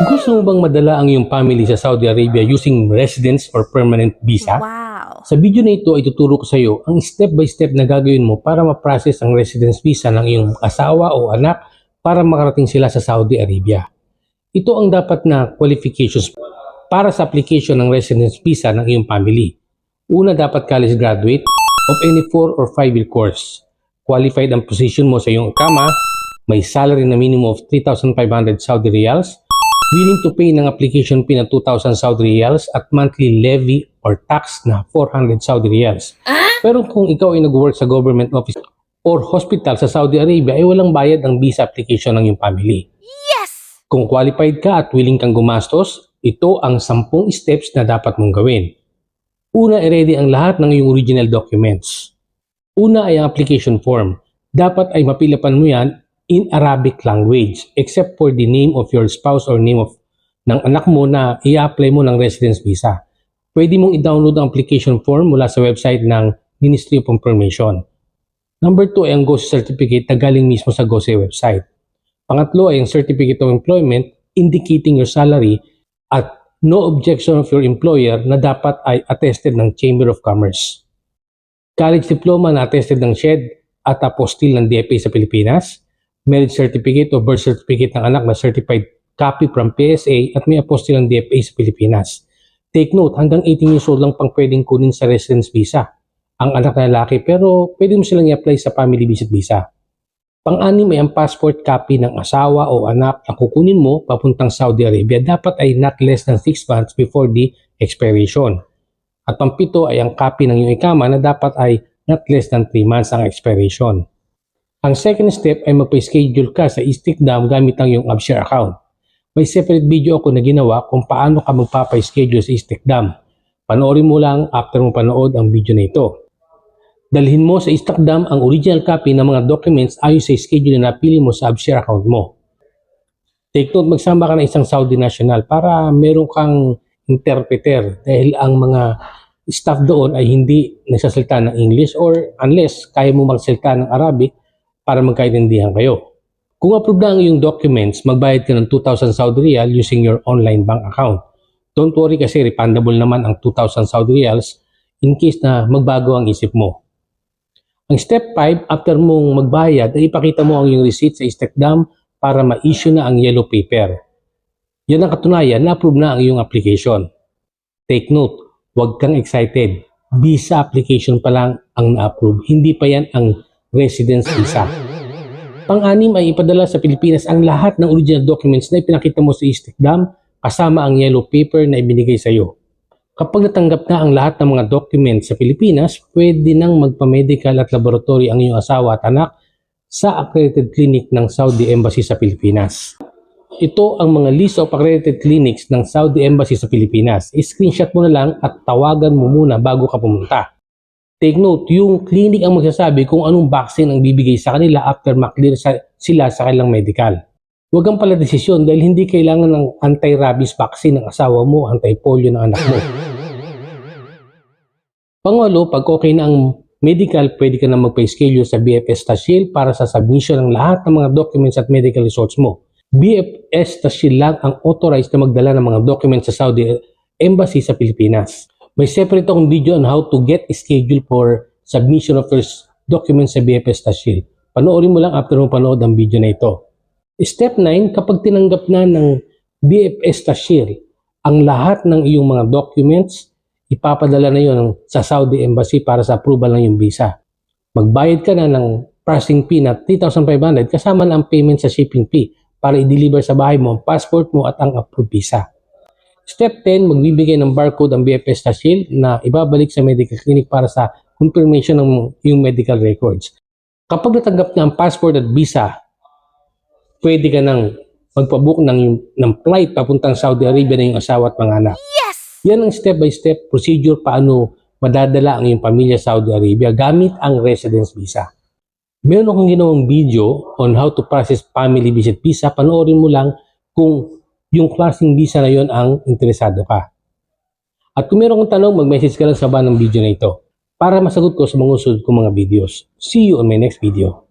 Gusto mo bang madala ang iyong family sa Saudi Arabia using residence or permanent visa? Wow. Sa video na ito ay tuturo ko sa iyo ang step by step na gagawin mo para ma-process ang residence visa ng iyong asawa o anak para makarating sila sa Saudi Arabia. Ito ang dapat na qualifications para sa application ng residence visa ng iyong family. Una, dapat college graduate of any 4 or 5 year course. Qualified ang position mo sa iyong kama, may salary na minimum of 3,500 Saudi Riyals, willing to pay ng application fee na 2,000 Saudi Riyals at monthly levy or tax na 400 Saudi Riyals. Pero kung ikaw ay nag-work sa government office or hospital sa Saudi Arabia, ay walang bayad ang visa application ng iyong family. Yes! Kung qualified ka at willing kang gumastos, ito ang 10 steps na dapat mong gawin. Una, i-ready ang lahat ng iyong original documents. Una ay ang application form. Dapat ay mapilapan mo yan in Arabic language except for the name of your spouse or name of ng anak mo na i-apply mo ng residence visa. Pwede mong i-download ang application form mula sa website ng Ministry of Information. Number 2 ay ang GOSE certificate na galing mismo sa GOSE website. Pangatlo ay ang Certificate of Employment indicating your salary at no objection of your employer na dapat ay attested ng Chamber of Commerce. College diploma na attested ng SHED at apostil ng DFA sa Pilipinas, marriage certificate o birth certificate ng anak na certified copy from PSA at may apostil ng DFA sa Pilipinas. Take note, hanggang 18 years old lang pang pwedeng kunin sa residence visa ang anak na lalaki pero pwede mo silang i-apply sa family visit visa. Pang-anim ay ang passport copy ng asawa o anak na kukunin mo papuntang Saudi Arabia dapat ay not less than 6 months before the expiration. At pangpito ay ang copy ng iyong ikama na dapat ay not less than 3 months ang expiration. Ang second step ay magpa-schedule ka sa Istiqdam gamit ang iyong AppShare account. May separate video ako na ginawa kung paano ka magpapa-schedule sa Istiqdam. Panoorin mo lang after mo panood ang video na ito. Dalhin mo sa Istiqdam ang original copy ng mga documents ayon sa schedule na napili mo sa AppShare account mo. Take note, magsama ka ng isang Saudi national para meron kang interpreter dahil ang mga staff doon ay hindi nagsasalita ng English or unless kaya mo magsalita ng Arabic para magkaintindihan kayo. Kung approved na ang iyong documents, magbayad ka ng 2,000 Saudi Riyal using your online bank account. Don't worry kasi refundable naman ang 2,000 Saudi Riyals in case na magbago ang isip mo. Ang step 5, after mong magbayad, ay ipakita mo ang iyong receipt sa Istekdam para ma-issue na ang yellow paper. Yan ang katunayan na approve na ang iyong application. Take note, huwag kang excited. Visa application pa lang ang na-approve, hindi pa yan ang residence visa. Pang-anim ay ipadala sa Pilipinas ang lahat ng original documents na ipinakita mo sa Istikdam kasama ang yellow paper na ibinigay sa iyo. Kapag natanggap na ang lahat ng mga documents sa Pilipinas, pwede nang magpa-medical at laboratory ang iyong asawa at anak sa accredited clinic ng Saudi Embassy sa Pilipinas. Ito ang mga list of accredited clinics ng Saudi Embassy sa Pilipinas. I-screenshot mo na lang at tawagan mo muna bago ka pumunta. Take note, yung clinic ang magsasabi kung anong vaccine ang bibigay sa kanila after maklear sa, sila sa kanilang medical. Huwag kang pala desisyon dahil hindi kailangan ng anti-rabies vaccine ng asawa mo, anti-polio ng anak mo. Pangalo, pag okay na ang medical, pwede ka na magpa-schedule sa BFS Tashil para sa submission ng lahat ng mga documents at medical results mo. BFS Tashil lang ang authorized na magdala ng mga documents sa Saudi Embassy sa Pilipinas. May separate akong video on how to get schedule for submission of your documents sa BFS Tashil. Panoorin mo lang after mo panood ang video na ito. Step 9, kapag tinanggap na ng BFS Tashil ang lahat ng iyong mga documents, ipapadala na yon sa Saudi Embassy para sa approval ng iyong visa. Magbayad ka na ng processing fee na 3,500 kasama na ang payment sa shipping fee para i-deliver sa bahay mo ang passport mo at ang approved visa. Step 10, magbibigay ng barcode ang BFS Tashil na ibabalik sa medical clinic para sa confirmation ng iyong medical records. Kapag natanggap na ang passport at visa, pwede ka nang magpabook ng, ng flight papuntang Saudi Arabia na yung asawa at mga anak. Yes! Yan ang step-by-step procedure paano madadala ang iyong pamilya sa Saudi Arabia gamit ang residence visa. Meron akong ginawang video on how to process family visit visa. Panoorin mo lang kung yung klaseng visa na yon ang interesado ka. At kung meron kang tanong, mag-message ka lang sa baba ng video na ito para masagot ko sa mga susunod kong mga videos. See you on my next video.